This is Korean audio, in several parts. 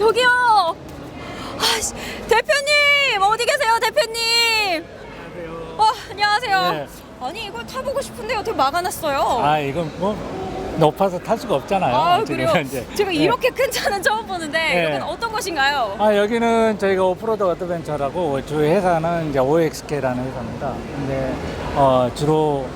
저기요. 아씨, 대표님 어디 계세요, 대표님? 어, 안녕하세요. 네. 아니 이걸 타보고 싶은데 어떻게 막아놨어요? 아 이건 뭐 높아서 탈 수가 없잖아요. 아, 지금 그래요? 현재. 제가 네. 이렇게 큰 차는 처음 보는데 네. 이건 어떤 곳인가요? 아 여기는 저희가 오프로드 어드벤처라고 주 회사는 이제 OXK라는 회사입니다. 근데 어, 주로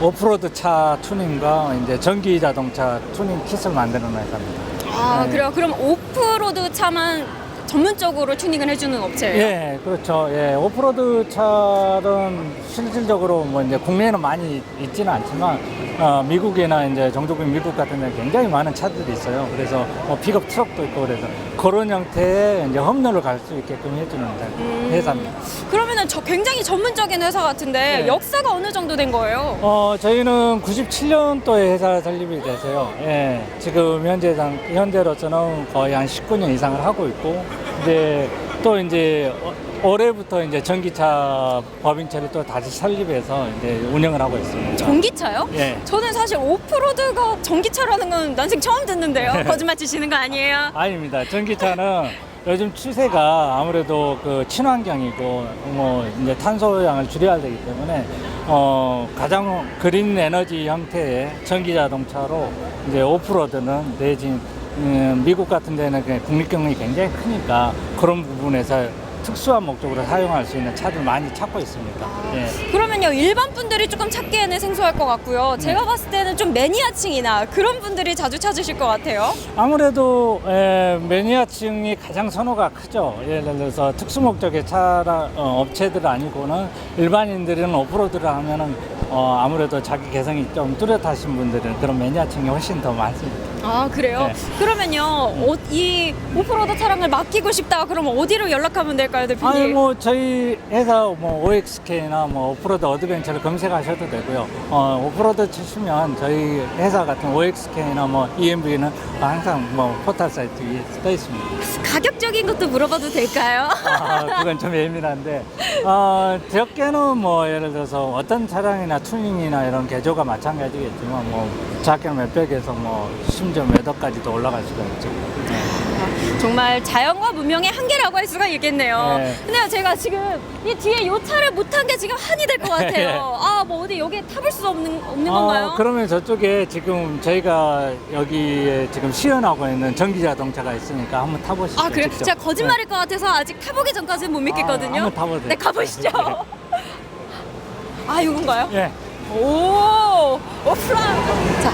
오프로드 차 튜닝과 이제 전기 자동차 튜닝 킷을 만드는 회사입니다. 아 네. 그래요. 그럼 오프로드 차만 전문적으로 튜닝을 해주는 업체예요? 예, 그렇죠. 예, 오프로드 차는 실질적으로 뭐 이제 국내에는 많이 있지는 않지만 어, 미국이나 이제 정조국 미국 같은 데 굉장히 많은 차들이 있어요. 그래서 뭐 픽업 트럭도 있고 그래서 그런 형태의 이제 험로를 갈 수 있게끔 해주는 음. 회사입니다. 그러면은 저 굉장히 전문적인 회사 같은데 네. 역사가 어느 정도 된 거예요? 어, 저희는 97년도에 회사 설립이 돼서요. 예, 지금 현재 당, 현재로서는 거의 한 19년 이상을 하고 있고, 이제 또 이제 어- 올해부터 이제 전기차 법인체를 또 다시 설립해서 이제 운영을 하고 있습니다. 전기차요? 예. 저는 사실 오프로드가 전기차라는 건 난생 처음 듣는데요. 네. 거짓말 치시는 거 아니에요? 아닙니다. 전기차는 요즘 추세가 아무래도 그 친환경이고 뭐 이제 탄소량을 줄여야 되기 때문에 어 가장 그린 에너지 형태의 전기 자동차로 이제 오프로드는 내진 음, 미국 같은 데는 그 국립경이 굉장히 크니까 그런 부분에서 특수한 목적으로 사용할 수 있는 차들 많이 찾고 있습니다. 예. 그러면요 일반 분들이 조금 찾기에는 생소할 것 같고요. 네. 제가 봤을 때는 좀 매니아층이나 그런 분들이 자주 찾으실 것 같아요. 아무래도 에, 매니아층이 가장 선호가 크죠. 예를 들어서 특수 목적의 차라 어, 업체들 아니고는 일반인들은 오프로드를 하면은 어, 아무래도 자기 개성이 좀 뚜렷하신 분들은 그런 매니아층이 훨씬 더 많습니다. 아 그래요? 네. 그러면요 어, 이 오프로드 차량을 맡기고 싶다 그러면 어디로 연락하면 될까요, 대표님? 아니 뭐 저희 회사 뭐 OXK나 뭐 오프로드 어드벤처를 검색하셔도 되고요. 어, 오프로드 치시면 저희 회사 같은 OXK나 뭐 EMV는 항상 뭐 포털 사이트 위에 떠 있습니다. 가격적인 것도 물어봐도 될까요? 아, 그건 좀 예민한데, 어, 적게는 뭐, 예를 들어서 어떤 차량이나 튜닝이나 이런 개조가 마찬가지겠지만, 뭐, 작게는 몇백에서 뭐, 심지어 몇 억까지도 올라갈 수가 있죠. 정말 자연과 문명의 한계라고 할 수가 있겠네요. 네. 근데요, 제가 지금 이 뒤에 이 차를 못 탄 게 지금 한이 될것 네. 같아요. 아, 뭐 어디 여기 타볼 수 없는 없는 건가요? 어, 그러면 저쪽에 지금 저희가 여기에 지금 시연하고 있는 전기 자동차가 있으니까 한번 타보시죠. 아, 그래요? 직접. 제가 거짓말일 것 같아서 아직 타보기 전까지는 못 믿겠거든요. 아, 한번 타보세요. 네, 가보시죠. 아, 이건가요? 네. 오, 오프로드. 자,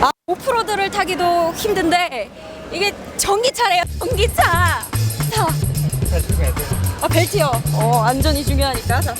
아, 오프로드를 타기도 힘든데 이게 전기차래요, 전기차. 자, 네. 아, 벨트요. 어, 안전이 중요하니까. 자.